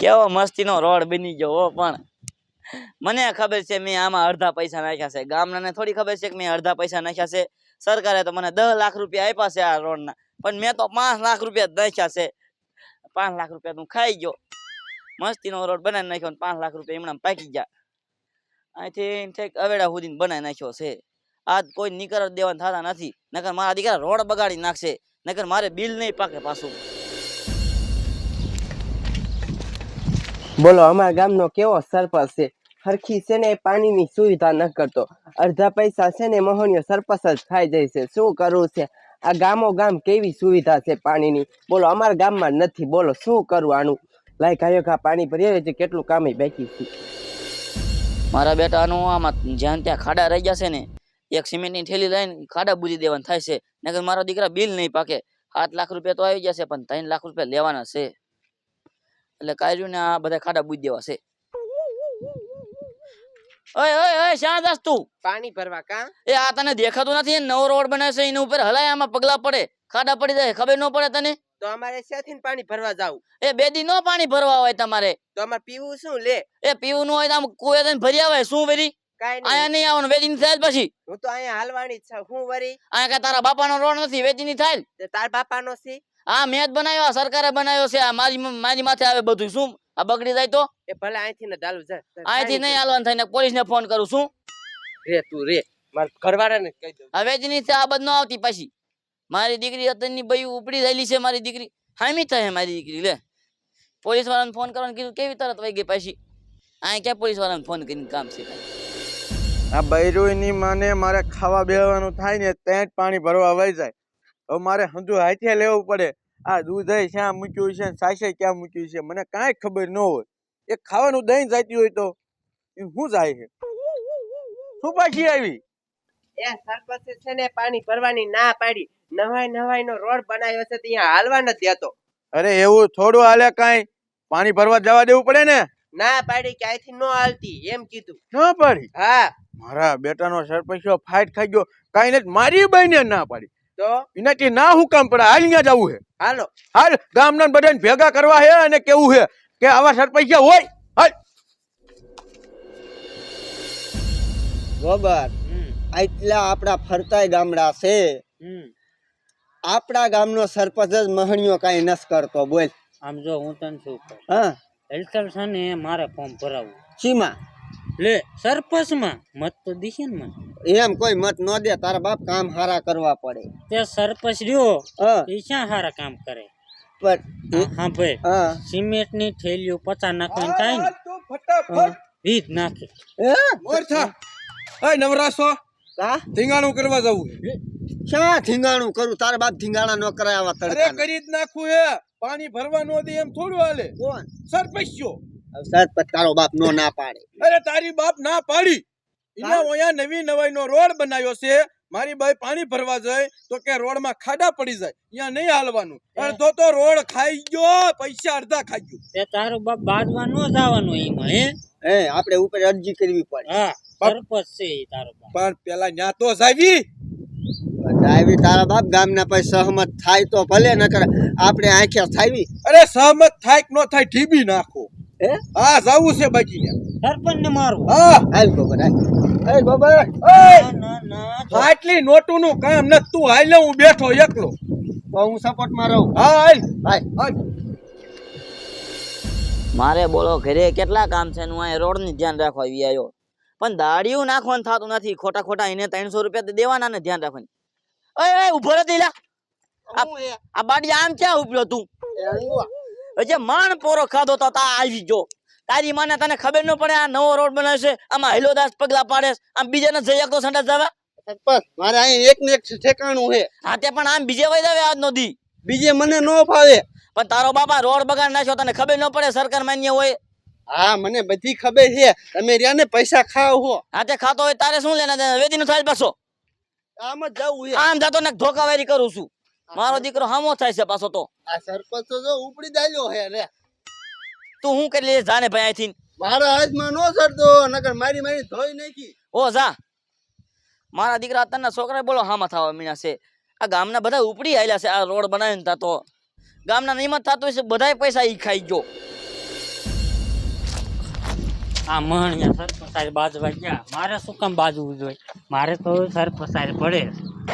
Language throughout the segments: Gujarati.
કેવો મસ્તીનો રોડ બની ગયો હો પણ. મને ખબર છે મેં આમાં અડધા પૈસા નાખ્યા છે. ગામડાને થોડી ખબર છે કે મેં અડધા પૈસા નાખ્યા છે. સરકારે તો મને દસ લાખ રૂપિયા આપ્યા છે આ રોડના. પણ મેં તો પાંચ લાખ રૂપિયા નાખ્યા છે. પાંચ લાખ રૂપિયા તું ખાઈ ગયો. મસ્તીનો રોડ બનાવી નાખ્યો પાંચ લાખ રૂપિયા એમણામ પાકી ગયા. અહીંથી ઠેક અવેડા સુધીને બનાવી નાખ્યો છે. આજ કોઈ નીકળ દેવાના થતા નથી. નકર મારા દીકરા રોડ બગાડી નાખશે. નકર મારે બિલ નહીં પાકે પાછું. બોલો, અમારા ગામનો કેવો સરપંચ છે? હરખી છે ને, પાણીની સુવિધા ન કરતો. અડધા પૈસા છે ને મોહણીયો સરપંચ જ ખાઈ જાય છે. શું કરવું છે? આ ગામો ગામ કેવી સુવિધા છે પાણીની? બોલો, અમારા ગામમાં નથી. બોલો, શું કરવું આનું? લાય આયોખા પાણી ભરી છે, કેટલું કામ બાકી છે? મારા બેટાનું આમાં જ્યાં ત્યાં ખાડા રહી જશે ને, એક સિમેન્ટની થેલી લઈને ખાડા બુજી દેવાનું થાય છે. નકર મારા દીકરા બિલ નહીં પાકે. સાત લાખ રૂપિયા તો આવી જશે પણ ત્રણ લાખ રૂપિયા લેવાના છે. એટલે કાયરું ને આ બધા ખાડા બુજ દેવા છે. ઓય ઓય ઓય શ્યાં દાસ તું? પાણી ભરવા કા? એ આ તને દેખાતું નથી નવો રોડ બનાવ્યો છે એની ઉપર હલાય આમાં પગલા પડે ખાડા પડી જાય ખબર ન પડે તને? તો અમારે ક્યાંથી પાણી ભરવા જાવ? એ બે દી નો પાણી ભરવા હોય તમારે. તો અમારે પીવું શું લે? એ પીવું નું હોય તો આમ કુએ થઈને ભરી આવે શું વેરી? કાઈ આયા નહીં આવવાનું બે થાય પછી. હું તો અહીંયા હાલવાની છું હું વરી? અહીંયા કઈ તારા બાપાનો રોડ નથી વેચીની થાય તે તાર બાપાનો છે? આ મેં જ બનાવ્યો આ સરકારે બનાવ્યો છે આ મારી મારી માથે આવે બધું શું? આ બગડી જાય તો? એ ભલે અહીંથી ને ડાલું જા જા, અહીંથી નહીં હાલવાનું થાય ને પોલીસ ને ફોન કરું છું રે તું રે માર ઘરવાળાને કહી દઉં. આ વેચીની છે આ બધ ન આવતી પાછી. મારી દીકરી અત્યારની બઈ ઉપડી રહેલી છે મારી દીકરી. હામી થાય મારી દીકરી લે. પોલીસ વાળાને ફોન કરવાનું કીધું કેવી તરત વહી ગઈ પાછી? અહીંયા ક્યાં પોલીસ વાળાને ફોન કરીને કામ છે? આ બૈરુની માને મારે ખાવા બેવાનું થાય ને ત્યાં જ પાણી ભરવા વહી જાય. હવે મારે હંધુ હાથે લેવું પડે. આ દૂધ શ્યાં મૂક્યું છે સાસે ક્યાં મૂક્યું છે? મને કાંઈ ખબર ન હોય. એ ખાવાનું દહીં જાતી હોય તો એ શું જાય છે? શું પાછી આવી? એ સરપંચે છે ને પાણી ભરવાની ના પાડી. નવાઈ નવાઈ નો રોડ બનાવ્યો છે ત્યાં હાલવા નથી દેતો. અરે એવું થોડું હાલે કાંઈ? પાણી ભરવા જવા દેવું પડે ને? ના પાડી કે અહીંથી નો હાલતી એમ કીધું. ન પાડી? હા. મારા બેટાનો સરપંચ ફાઇટ ખાઈ ગયો. કાંઈ નથી મારી બહેને ના પાડી. તો એનાથી ના હું કામ પડે હાલ ત્યાં જવું હે. હાલો. હાલ ગામના બધાને ભેગા કરવા હે અને કેવું છે કે આવા સરપંચ હોય હાલ. ગોબર આટલા આપણા ફરતાય ગામડા છે. આપણા ગામનો સરપંચ જ મહણિયો કાંઈ નસ કરતો બોલ. આમ જો હું તને શું કહું? હા. હેલ્થર છે ને મારે ફોર્મ ભરાવવું. સીમા લે સરપંચમાં મત તો દીશે ને મને. એમ કોઈ મત ન દે તારા બાપ કામ હારા કરવા પડે. તે સરપંચ રહ્યો હા. એ ક્યાં સારા કામ કરે? પણ હા, હા ભાઈ. હા. સિમેન્ટની થેલીઓ પચાસ નાખવાની થાય ને? તું ફટાફટ. વીજ નાખે. હે? મોર થા. એ નવરાસો કા? ધીંગાણું કરવા જવું ક્યાં ધીંગાણું કરું? તારા બાપ ધીંગાણા ન કરાય અરે તડકા કરી જ નાખવું હે. પાણી ભરવા નો દે એમ થોડું હાલે. કોણ? સરપંચો. હવે સરપંચ તારો બાપ નો ના પાડે. અરે તારી બાપ ના પાડી. એના ઓયા નવી નવાઈ રોડ બનાવ્યો છે મારી બાઈ પાણી ભરવા જાય તો કે રોડમાં ખાડા પડી જાય અહીંયા નહીં હાલવાનું. અડધો તો રોડ ખાઈ ગયો પૈસા અડધા ખાઈ ગયો. એ તારો બાપ બાજવા નો જવાનું એમાં હે? હે આપણે ઉપર અરજી કરવી પડે. હા સરપંચ છે તારો બાપ. પણ પેલા ન્યા તો જાવી. જાવી તારા બાપ ગામના પછી સહમત થાય તો ભલે નકર આપણે આંખે થાવી. અરે સહમત થાય કે ન થાય ઢીબી નાખો. હે? હા જાવું છે બાકી ને સરપંચ ને મારવું. હા. હાલ ગોબર હાલ. એ ગોબર ના ના ના. આટલી નોટું નું કામ ન તું હાલે હું બેઠો એકલો. હું સપોર્ટમાં રહું. હા હાલ. હાલ. હાલ. મારે બોલો ઘરે કેટલા કામ છે હું અહીંયા રોડની ધ્યાન રાખવા આવી આવ્યો. પણ દાડિયું નાખવાનું થતું નથી. ખોટા ખોટા એને ત્રણસો રૂપિયા તો દેવાના ને ધ્યાન રાખવાની. ઓય ઓય ઊભો રહે દીલા આ આ બાડી આમ ક્યાં ઉભ્યો તું? હજે માણ પોરો ખાધો તો તા આવી જો તારી માને તને ખબર ન પડે આ નવો રોડ બનાવશે છે આમાં હિલોદાસ પગલા પાડે આમ બીજાને જઈ શકતો સંડા જવા? સરપંચ મારે અહીં એક ને એક ઠેકાણું છે. હા તે પણ આમ બીજે વઈ જાવે આજનો દી. બીજે મને ન ફાવે. પણ તારો બાપા રોડ બગાડ નાખ્યો તને ખબર ન પડે સરકાર માન્ય હોય? હા મને બધી ખબર છે. તમે રહ્યા ને પૈસા ખાવ હો. હા તે ખાતો હોય તારે શું લેના વેદી નું થાય પાછો. આમ જ જવું આમ જાતો ને ધોકાવારી કરું છું. મારો દીકરો હામો થાય છે પાછો તો. આ સરપંચ તો જો ઉપડી દાલ્યો હે રે. તું હું કરી લે જાને ભાઈ અહીંથી મારા હાથમાં નો સરતો નકર મારી મારી ધોઈ નાખી. ઓ જા. મારા દીકરા અત્યારના છોકરા બોલો હામાં થવા મીના છે. આ ગામના બધા ઉપડી આવેલા છે આ રોડ બનાવીને તા તો. ગામના નિયમત થતું હશે બધાય પૈસા ઈ ખાઈ ગયો. આ મહણિયા સર પસાર બાજવા ગયા. મારે શું કામ બાજવું જોઈએ? મારે તો સરપંચ પસાર પડે.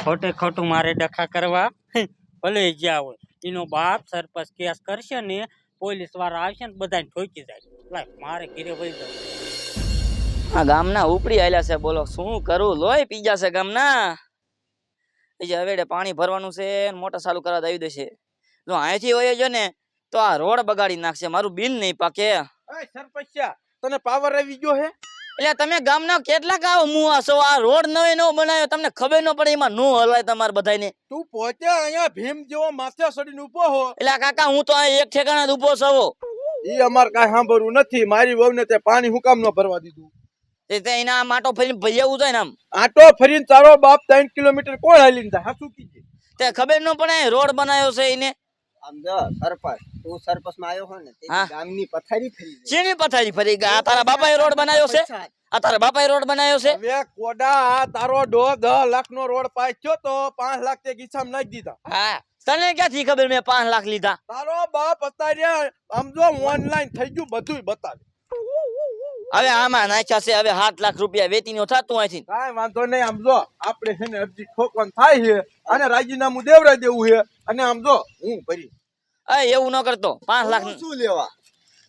ખોટે ખોટું મારે ડખા કરવા. ભલે જ્યાં હોય. એનો બાપ સરપંચ કેસ કરશે ને પોલીસવાળા આવશે ને બધાને ઠોકી જાય. લાય મારે ઘીરે વહી જવું. આ ગામના ઉપડી આયલા છે બોલો શું કરું? લોહી પી જશે ગામના. એ જે હવેડે પાણી ભરવાનું છે ને મોટર ચાલુ કરવા આવી દેશે. જો અહીંથી હોય જો ને તો આ રોડ બગાડી નાખશે. મારું બિલ નહીં પાકે. સરપંચ તને પાવર આવી ગયો હે? એટલે તમે ગામના કેટલા આવો મુવા છો? આ રોડ નવે નો બનાવ્યો તમને ખબર ન પડે એમાં નો હલાય તમારે બધાને તું પોતે અહીંયા ભીમ જેવો માથે સડીને ઊભો હો. એટલે કાકા હું તો અહીં એક ઠેકાણા ઊભો છો ઈ અમાર કાઈ સાંભળવું નથી. મારી વહુને તે પાણી હું કામ ન ભરવા દીધું? તે એના માટો ફરીને ભૈયાવું જાય ને આમ. આટો ફરીને તારો બાપ ત્રણ કિલોમીટર કોણ હાલીને હા હાચું કીજે? તે ખબર ન પડે રોડ બનાવ્યો છે એને. સરપંચ. તું સરપંચમાં આવ્યો ને ગામની પથારી ફરી જાય. પથારી ફરી ગયા તારા બાપાએ રોડ બનાવ્યો છે? આ તારા બાપાએ રોડ બનાવ્યો છે? હવે કોડા તારો ડો દસ લાખ નો રોડ પાછ્યો તો પાંચ લાખ તે ગીસામાં નાખી દીધા. હા. તને ક્યાંથી ખબર મેં પાંચ લાખ લીધા? તારો બાપ અત્યારે આમ ઓનલાઈન થઈ ગયું બધું બતાવે. હવે આમાં નાખ્યા છે હવે સાત લાખ રૂપિયા વેચીનો થતું અહીંથી. કઈ વાંધો નહીં સમજો આપડે આપણે છે ને અરજી ઠોકવાનું થાય છે અને રાજીનામું દેવરાઈ દેવું છે. અને સમજો હું ભરી. અય એવું ન કરતો. પાંચ લાખ શું લેવા?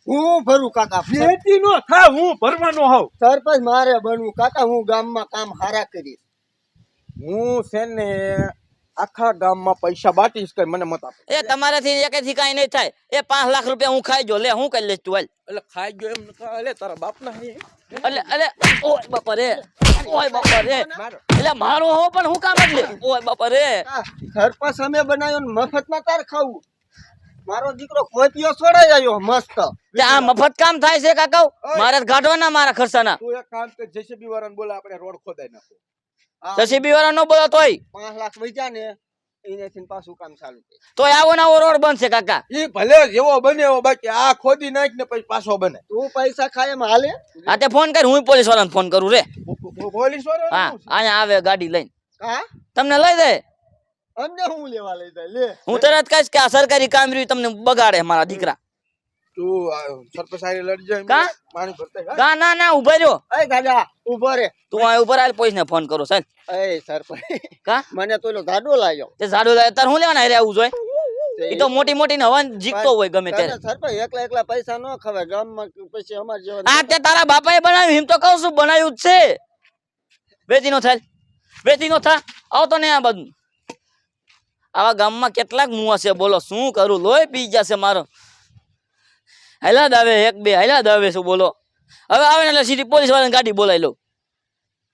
હું ભરું કાકા. ભેટી નો થા હું ભરવાનો હોઉં. સરપંચ મારે બનવું. કાકા હું ગામમાં કામ હારા કરીશ. હું છે ને આખા ગામમાં પૈસા બાટીશ કઈ મને મત આપે. એ તમારાથી એકેથી કાઈ નહીં થાય. એ પાંચ લાખ રૂપિયા હું ખાઈ જો લે હું કરી લઈશ તું હાલ. એટલે ખાઈ જો એમ એટલે તારા બાપ ના એટલે એટલે ઓય બાપા રે ઓય બાપા રે એટલે મારો હો પણ હું કામ જ લે ઓય બાપા રે સરપંચ અમે બનાવ્યો ને મફતમાં તાર ખાવું. મારો દીકરો ખોતિયો છોડાઈ આવ્યો મસ્ત. કે આ મફત કામ થાય છે કાકા મારે તો મારા ખર્ચાના. તું એક કામ કર જેસીબી વાળાને બોલા આપણે રોડ ખોદાઈ નાખો. જેસીબી વાળાનો બોલો તોય. 5 લાખ વેચ્યા ને એનેથી પાછું કામ ચાલુ કરે. આવો ને રોડ બનશે કાકા. ઈ ભલે જેવો બને એવો બાકી આ ખોદી નાખ ને પછી પાછો બને. તું પૈસા ખાય એમ હાલે? આ તે ફોન કર હું પોલીસ વાળાને ફોન કરું રે. પોલીસ હા અહીંયા આવે ગાડી લઈને. હા? તમને લઈ દે. અમને હું લેવા લઈ જાય? લે. હું તરત કહીશ કે આ સરકારી કામ રહ્યું તમને બગાડે મારા દીકરા. તું સરપંચ હારે લડી કા? પાણી ભરતા કા? કા ના ના ઊભા રહ્યો. એ દાદા ઊભો રે. તું આ ઉપર આલ પોલીસ ને ફોન કરો સાહેબ એ સરપંચ. કા? મને તો એલો ગાડો લાવ્યો. તે ઝાડુ લાવે તાર હું લેવાના હારે આવું જોઈએ? એ તો મોટી મોટી હવન જીકતો હોય ગમે ત્યારે. સરપંચ એકલા એકલા પૈસા ન ખવાય. ગામમાં પછી અમાર જેવા આ તે તારા બાપાએ બનાવ્યું એમ તો કહું છું બનાવ્યું જ છે. વેચી નો થાય. વેચી નો થા. આવતો ને આ બધું આવા ગામમાં કેટલાક મુવા છે, બોલો, શું કરું? લોહી પી જશે મારો. હેલા દાવે એક બે હેલા દાવે શું બોલો. હવે આવે ને એટલે સીધી પોલીસ વાળાને ગાડી બોલાવી લો